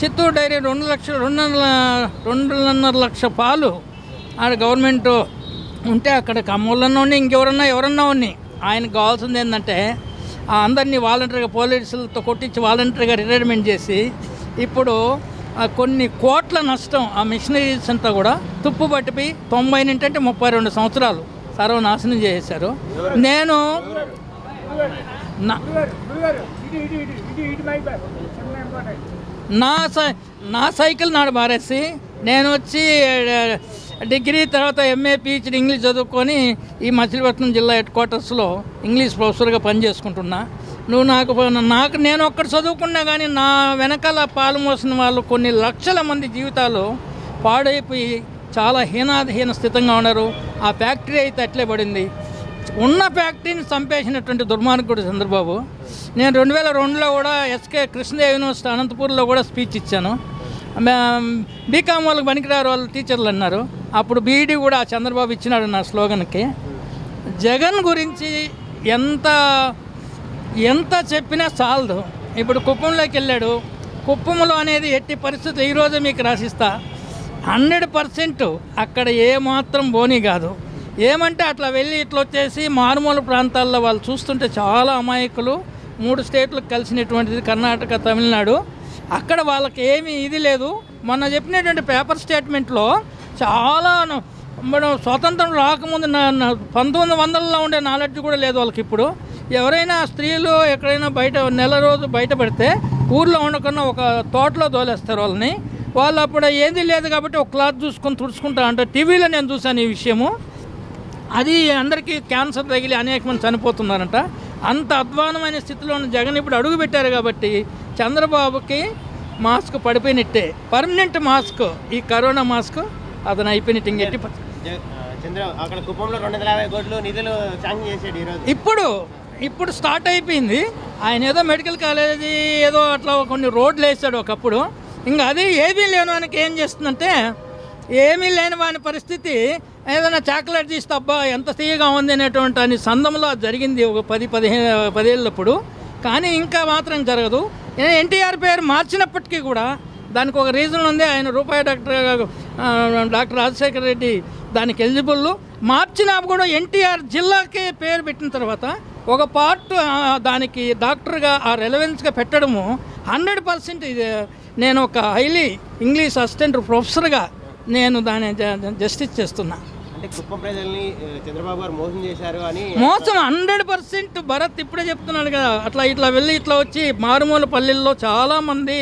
Chittoor dairy రెండు లక్షలు రెండున్నర రెండున్నర లక్ష పాలు ఆడ గవర్నమెంట్ ఉంటే అక్కడ కమ్మూళ్ళన్నా ఉన్నాయి ఇంకెవరన్నా ఎవరన్నా ఉన్నాయి ఆయనకు కావాల్సింది ఏంటంటే అందరినీ వాలంటరీగా పోలీసులతో కొట్టించి వాలంటరీగా రిటైర్మెంట్ చేసి ఇప్పుడు కొన్ని కోట్ల నష్టం ఆ మిషనరీస్ అంతా కూడా తుప్పు పట్టిపోయి తొంభై నుండి అంటే ముప్పై రెండు సంవత్సరాలు సర్వనాశనం చేసేశారు నేను నా నా సై నా సైకిల్ నాడు మారేసి నేను వచ్చి డిగ్రీ తర్వాత ఎంఏ పిహెచ్డి ఇంగ్లీష్ చదువుకొని ఈ మచిలీపట్నం జిల్లా హెడ్ క్వార్టర్స్లో ఇంగ్లీష్ ప్రొఫెసర్గా పనిచేసుకుంటున్నా. నువ్వు నాకు నాకు నేను ఒక్కడు చదువుకున్నా కానీ నా వెనకాల పాలు మోసిన వాళ్ళు కొన్ని లక్షల మంది జీవితాలు పాడైపోయి చాలా హీనాధీన స్థితంగా ఉన్నారు. ఆ ఫ్యాక్టరీ అయితే అట్లే పడింది. ఉన్న ఫ్యాక్టరీని చంపేసినటువంటి దుర్మార్గుడు చంద్రబాబు. నేను రెండు వేల రెండులో కూడా ఎస్కే కృష్ణదేవ్ యూనివర్సిటీ అనంతపూర్లో కూడా స్పీచ్ ఇచ్చాను. బీకామ్ వాళ్ళకి పనికిరారు వాళ్ళు టీచర్లు అన్నారు. అప్పుడు బీఈడీ కూడా ఆ చంద్రబాబు ఇచ్చినాడు నా స్లోగన్కి. జగన్ గురించి ఎంత ఎంత చెప్పినా చాలదు. ఇప్పుడు కుప్పంలోకి వెళ్ళాడు. కుప్పంలో అనేది ఎట్టి పరిస్థితి ఈరోజు మీకు రాసిస్తా. హండ్రెడ్ పర్సెంట్ అక్కడ ఏమాత్రం బోని కాదు. ఏమంటే అట్లా వెళ్ళి ఇట్లా వచ్చేసి మారుమూల ప్రాంతాల్లో వాళ్ళు చూస్తుంటే చాలా అమాయకులు. మూడు స్టేట్లకు కలిసినటువంటిది కర్ణాటక తమిళనాడు. అక్కడ వాళ్ళకి ఏమి ఇది లేదు. మొన్న చెప్పినటువంటి పేపర్ స్టేట్మెంట్లో చాలా మనం స్వాతంత్రం రాకముందు నా- పంతొమ్మిది వందలలో ఉండే నాలెడ్జ్ కూడా లేదు వాళ్ళకి ఇప్పుడు. ఎవరైనా స్త్రీలు ఎక్కడైనా బయట నెల రోజు బయటపడితే ఊర్లో ఉండకుండా ఒక తోటలో తోలేస్తారు వాళ్ళని. వాళ్ళు అప్పుడు ఏది లేదు కాబట్టి ఒక క్లాత్ చూసుకొని తుడుచుకుంటా అంటే టీవీలో నేను చూశాను ఈ విషయము. అది అందరికీ క్యాన్సర్ తగిలి అనేక మంది చనిపోతున్నారంట. అంత అధ్వానమైన స్థితిలో ఉన్న జగన్ ఇప్పుడు అడుగు పెట్టారు కాబట్టి చంద్రబాబుకి మాస్క్ పడిపోయినట్టే. పర్మనెంట్ మాస్క్ ఈ కరోనా మాస్క్ అతను అయిపోయినట్టు ఇంకెట్టి ప- జ- ఆ, చంద్ర అక్కడ కుప్పంలో రెండు వందల యాభై కోట్లు నిధులు శాంక్షన్ చేసాడు ఈరోజు. ఇప్పుడు ఇప్పుడు స్టార్ట్ అయిపోయింది. ఆయన ఏదో మెడికల్ కాలేజీ ఏదో అట్లా కొన్ని రోడ్లు వేసాడు ఒకప్పుడు. ఇంకా అది ఏమీ లేని వానికి ఏం చేస్తుందంటే ఏమీ లేని వాని పరిస్థితి ఏదైనా చాక్లెట్ తీస్తే అబ్బా ఎంత తీయగా ఉంది అనేటువంటి అని సందంలో జరిగింది ఒక పది పదిహేను పదేళ్ళప్పుడు. కానీ ఇంకా మాత్రం జరగదు. ఎన్టీఆర్ పేరు మార్చినప్పటికీ కూడా దానికి ఒక రీజన్ ఉంది. ఆయన రూపాయి డాక్టర్ డాక్టర్ రాజశేఖర రెడ్డి దానికి ఎలిజిబుల్ మార్చినా కూడా ఎన్టీఆర్ జిల్లాకే పేరు పెట్టిన తర్వాత ఒక పార్ట్ దానికి డాక్టర్గా ఆ రెలవెన్స్గా పెట్టడము హండ్రెడ్ పర్సెంట్ ఇది. నేను ఒక హైలీ ఇంగ్లీష్ అసిస్టెంట్ ప్రొఫెసర్గా నేను దాన్ని జ- జస్టిస్ చేస్తున్నా. అంటే ప్రజల్ని చంద్రబాబు గారు మోసం చేశారు అని మోసం హండ్రెడ్ పర్సెంట్ భరత్ ఇప్పుడే చెప్తున్నాడు కదా. అట్లా ఇట్లా వెళ్ళి ఇట్లా వచ్చి మారుమూల పల్లెల్లో చాలామంది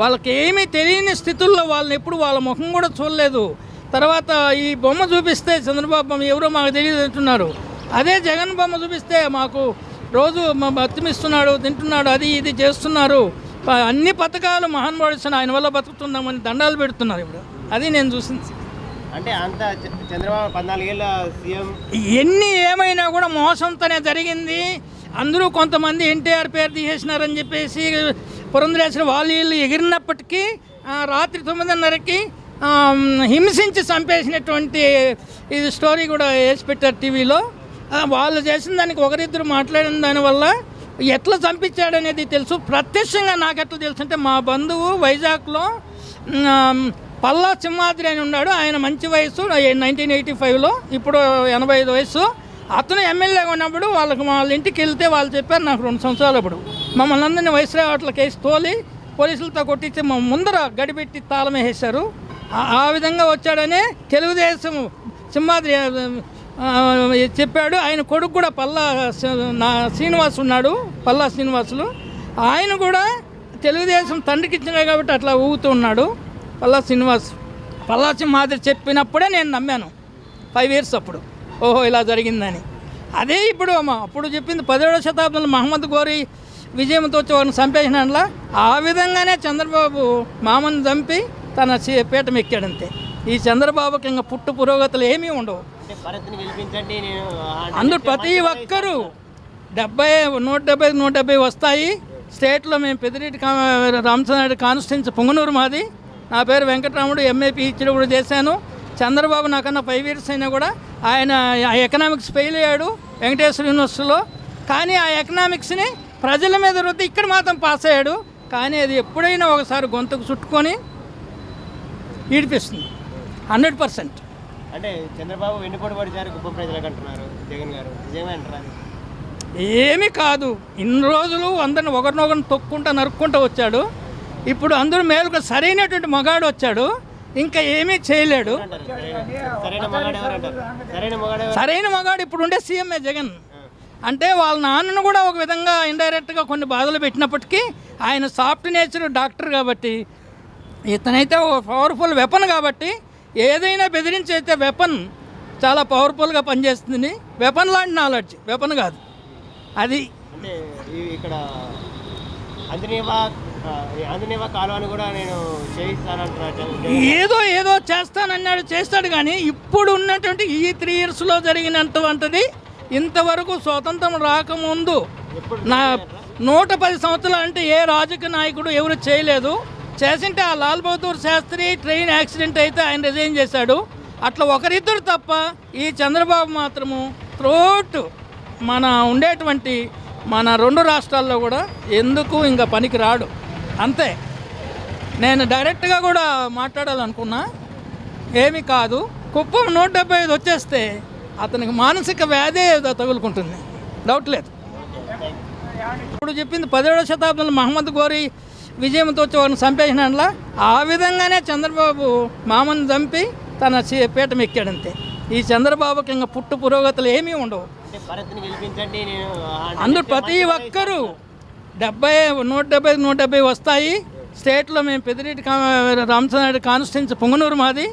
వాళ్ళకి ఏమీ తెలియని స్థితుల్లో వాళ్ళని ఎప్పుడు వాళ్ళ ముఖం కూడా చూడలేదు. తర్వాత ఈ బొమ్మ చూపిస్తే చంద్రబాబు బొమ్మ ఎవరో మాకు తెలియదు అంటున్నారు. అదే జగన్ బొమ్మ చూపిస్తే మాకు రోజు మా బతిమిస్తున్నాడు తింటున్నాడు అది ఇది చేస్తున్నారు. అన్ని పథకాలు మహాన్ ఆయన వల్ల బతుకుతున్నామని దండాలు పెడుతున్నారు ఇప్పుడు. అది నేను చూసింది. అంటే అంత చంద్రబాబు పద్నాలుగేళ్ళ సీఎం ఎన్ని ఏమైనా కూడా మోసంతోనే జరిగింది. అందరూ కొంతమంది ఎన్టీఆర్ పేరు తీసేసినారని చెప్పేసి పురంధరేశ్వర వాళ్ళు వీళ్ళు ఎగిరినప్పటికీ రాత్రి తొమ్మిదిన్నరకి హింసించి చంపేసినటువంటి ఇది స్టోరీ కూడా వేసి పెట్టారు టీవీలో. వాళ్ళు చేసిన దానికి ఒకరిద్దరు మాట్లాడిన దానివల్ల ఎట్లా చంపించాడనేది తెలుసు. ప్రత్యక్షంగా నాకు ఎట్లా తెలుసు అంటే మా బంధువు వైజాగ్లో పల్లా సింహాద్రి అని ఉన్నాడు. ఆయన మంచి వయసు నైన్టీన్ ఎయిటీ ఫైవ్లో ఇప్పుడు ఎనభై ఐదు వయసు అతను ఎమ్మెల్యేగా ఉన్నప్పుడు వాళ్ళకి వాళ్ళ ఇంటికి వెళ్తే వాళ్ళు చెప్పారు నాకు రెండు సంవత్సరాలు ఇప్పుడు. మమ్మల్ని అందరినీ వయసు కేసు తోలి పోలీసులతో కొట్టించి మా ముందర గడిపెట్టి తాళమేసేశారు ఆ- విధంగా వచ్చాడని తెలుగుదేశం సింహాద్రి చెప్పాడు. ఆయన కొడుకు కూడా పల్లా నా శ్రీనివాస్ ఉన్నాడు పల్లా శ్రీనివాసులు. ఆయన కూడా తెలుగుదేశం తండ్రికి ఇచ్చినా కాబట్టి అట్లా ఊగుతూ ఉన్నాడు. పల్లా శ్రీనివాస్. పల్లా సింహాద్రి చెప్పినప్పుడే నేను నమ్మాను. ఫైవ్ ఇయర్స్ అప్పుడు. ఓహో ఇలా జరిగిందని. అదే ఇప్పుడు అప్పుడు చెప్పింది పదిహేడవ శతాబ్దంలో మహమ్మద్ గోరి విజయంతో వచ్చి వారిని చంపేసినట్లా ఆ విధంగానే చంద్రబాబు మామని చంపి తన పీఠం ఎక్కాడంతే. ఈ చంద్రబాబుకి ఇంకా పుట్టు పురోగతులు ఏమీ ఉండవు. అంటే అందరూ ప్రతి ఒక్కరూ డెబ్బై నూట డెబ్బై నూట డెబ్బై వస్తాయి. స్టేట్లో మేము పెద్దిరెడ్డి కా రామచంద్ర కాన్స్టిట్యున్సీ పొంగనూరు మాది. నా పేరు వెంకటరాముడు ఎంఏ పిహెచ్డీ కూడా చేశాను. చంద్రబాబు నాకన్నా ఫైవ్ ఇయర్స్ అయినా కూడా ఆయన ఎకనామిక్స్ ఫెయిల్ అయ్యాడు వెంకటేశ్వర యూనివర్సిటీలో. కానీ ఆ ఎకనామిక్స్ని ప్రజల మీద రుద్ది ఇక్కడ మాత్రం పాస్ అయ్యాడు. కానీ అది ఎప్పుడైనా ఒకసారి గొంతుకు చుట్టుకొని ఈడిపిస్తుంది. హండ్రెడ్ పర్సెంట్ అంటే చంద్రబాబు వెన్నుపోటు పడిచారు కుప్పం ప్రజలకు అంటున్నారు జగన్ గారు? ఏమీ కాదు. ఇన్ని రోజులు అందరిని ఒకరినొకరిని తొక్కుంటా నరుక్కుంటూ వచ్చాడు. ఇప్పుడు అందరూ మేలుకు సరైనటువంటి మగాడు వచ్చాడు. ఇంకా ఏమీ చేయలేడు. సరైన- మగాడు ఇప్పుడు ఉండే సీఎంఏ జగన్. అంటే వాళ్ళ నాన్నను కూడా ఒక విధంగా ఇండైరెక్ట్గా కొన్ని బాధలు పెట్టినప్పటికీ ఆయన సాఫ్ట్ నేచర్ డాక్టర్ కాబట్టి ఇతనైతే ఒక పవర్ఫుల్ వెపన్ కాబట్టి ఏదైనా బెదిరించి అయితే వెపన్ చాలా పవర్ఫుల్గా పనిచేస్తుంది వెపన్ లాంటి నాలెడ్జ్ వెపన్ కాదు. అది ఇక్కడ కాలువని కూడా నేను. ఏదో ఏదో చేస్తానన్నాడు చేస్తాడు కానీ ఇప్పుడు ఉన్నటువంటి ఈ త్రీ ఇయర్స్లో జరిగినటువంటిది ఇంతవరకు స్వతంత్రం రాకముందు నా నూట పది సంవత్సరాలు అంటే ఏ రాజకీయ నాయకుడు ఎవరు చేయలేదు. చేసింటే ఆ లాల్ బహదూర్ శాస్త్రి ట్రైన్ యాక్సిడెంట్ అయితే ఆయన రిజైన్ చేశాడు. అట్లా ఒకరిద్దరు తప్ప ఈ చంద్రబాబు మాత్రము త్రోట్ మన ఉండేటువంటి మన రెండు రాష్ట్రాల్లో కూడా ఎందుకు ఇంకా పనికి రాడు అంతే. నేను డైరెక్ట్గా కూడా మాట్లాడాలనుకున్నా. ఏమీ కాదు. కుప్పం నూట డెబ్బై ఐదు వచ్చేస్తే అతనికి మానసిక వ్యాధి ఏదో తగులుకుంటుంది. డౌట్ లేదు. ఇప్పుడు చెప్పింది పదిహేడవ శతాబ్దంలో మహమ్మద్ గోరి విజయంతో వచ్చి వారిని చంపేసినట్లా ఆ విధంగానే చంద్రబాబు మామని చంపి తన పీఠం ఎక్కాడంతే. ఈ చంద్రబాబుకి ఇంకా పుట్టు పురోగతులు ఏమీ ఉండవు. అందరూ ప్రతి ఒక్కరూ డెబ్బై నూట డెబ్బై నూట డెబ్బై వస్తాయి. స్టేట్లో మేము పెద్దిరెడ్డి కా కాన్స్టిట్యున్సీ పొంగనూరు మాది.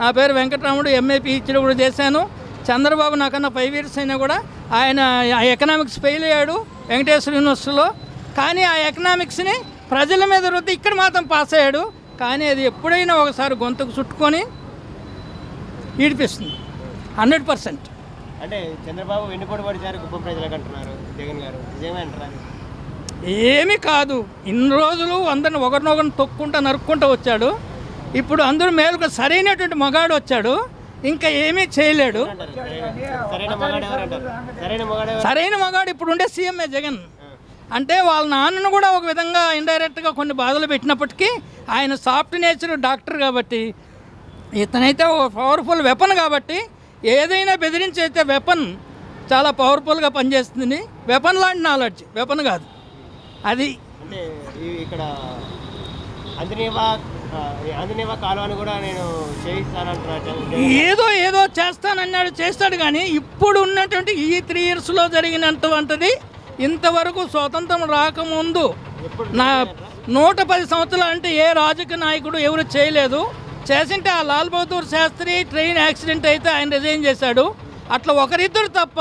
నా పేరు వెంకటరాముడు ఎంఏ పిహెచ్డీ కూడా చేశాను. చంద్రబాబు నాకన్నా ఫైవ్ ఇయర్స్ అయినా కూడా ఆయన ఆ ఎకనామిక్స్ ఫెయిల్ అయ్యాడు వెంకటేశ్వర యూనివర్సిటీలో. కానీ ఆ ఎకనామిక్స్ని ప్రజల మీద రుద్ది ఇక్కడ మాత్రం పాస్ అయ్యాడు. కానీ అది ఎప్పుడైనా ఒకసారి గొంతుకు చుట్టుకొని ఈడిపిస్తుంది. Hundred percent. అంటే చంద్రబాబు వెన్నుపోటు పడిచారు కుప్పం ప్రజలకు అంటున్నారు జగన్ గారు. నిజమే అంటారు ఏమీ కాదు. ఇన్ని రోజులు అందరిని ఒకరినొకరిని తొక్కుంటా నరుక్కుంటూ వచ్చాడు. ఇప్పుడు అందరూ మేలుకు సరైనటువంటి మగాడు వచ్చాడు. ఇంకా ఏమీ చేయలేడు. సరైన- మగాడు ఇప్పుడు ఉండే సీఎంఏ జగన్. అంటే వాళ్ళ నాన్నను కూడా ఒక విధంగా ఇండైరెక్ట్గా కొన్ని బాధలు పెట్టినప్పటికీ ఆయన సాఫ్ట్ నేచర్ డాక్టర్ కాబట్టి ఇతనైతే ఒక పవర్ఫుల్ వెపన్ కాబట్టి ఏదైనా బెదిరించి అయితే వెపన్ చాలా పవర్ఫుల్గా పనిచేస్తుంది వెపన్ లాంటి నాలెడ్జ్ వెపన్ కాదు. అది అంటే ఇక్కడ అంజనీవా ఆ, ఈ అంజనీవా కాలువని కూడా నేను. ఏదో ఏదో చేస్తానన్నాడు చేస్తాడు కానీ ఇప్పుడు ఉన్నటువంటి ఈ త్రీ ఇయర్స్లో జరిగినటువంటిది ఇంతవరకు స్వతంత్రం రాకముందు నా నూట పది సంవత్సరాలు అంటే ఏ రాజకీయ నాయకుడు ఎవరు చేయలేదు. చేసింటే ఆ లాల్ బహదూర్ శాస్త్రి ట్రైన్ యాక్సిడెంట్ అయితే ఆయన రిజైన్ చేశాడు. అట్లా ఒకరిద్దరు తప్ప